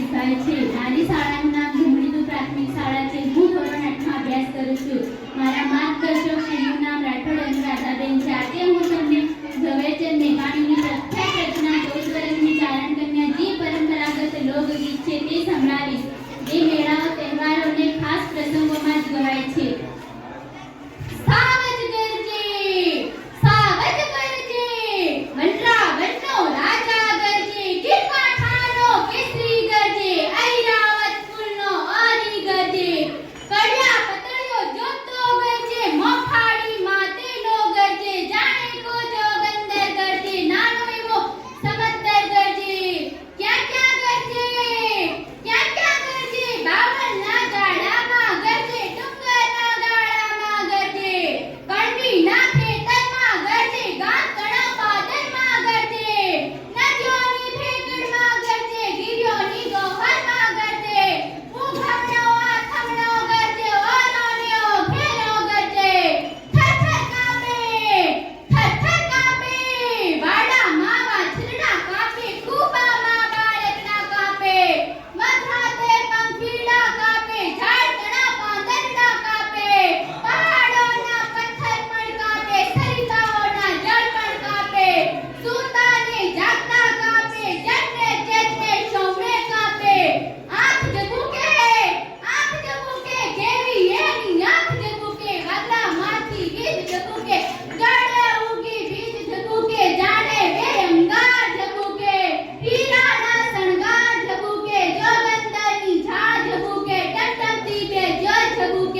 આયોજિત થાય છે. મારી શાળાનું નામ ધૂમણીનું પ્રાથમિક શાળા છે. હું ધોરણ આઠમાં અભ્યાસ કરું છું. મારા માર્ગદર્શક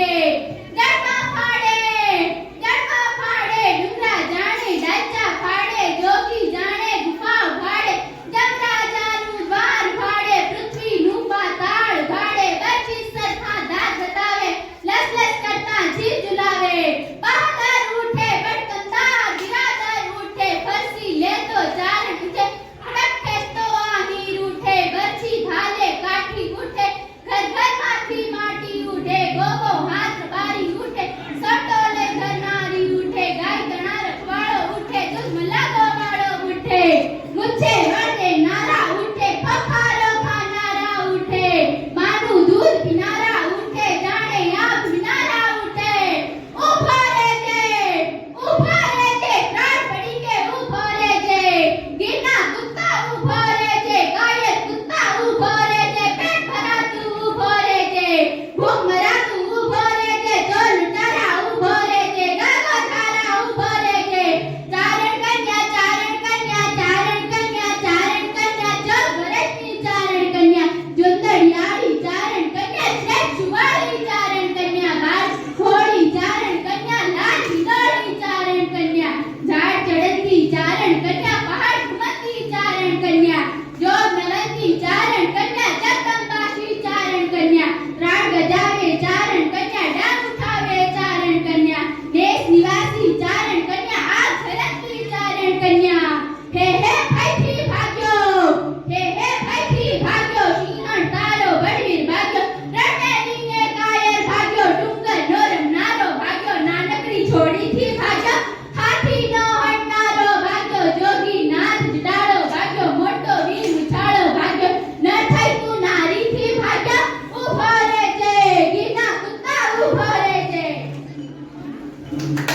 Yay!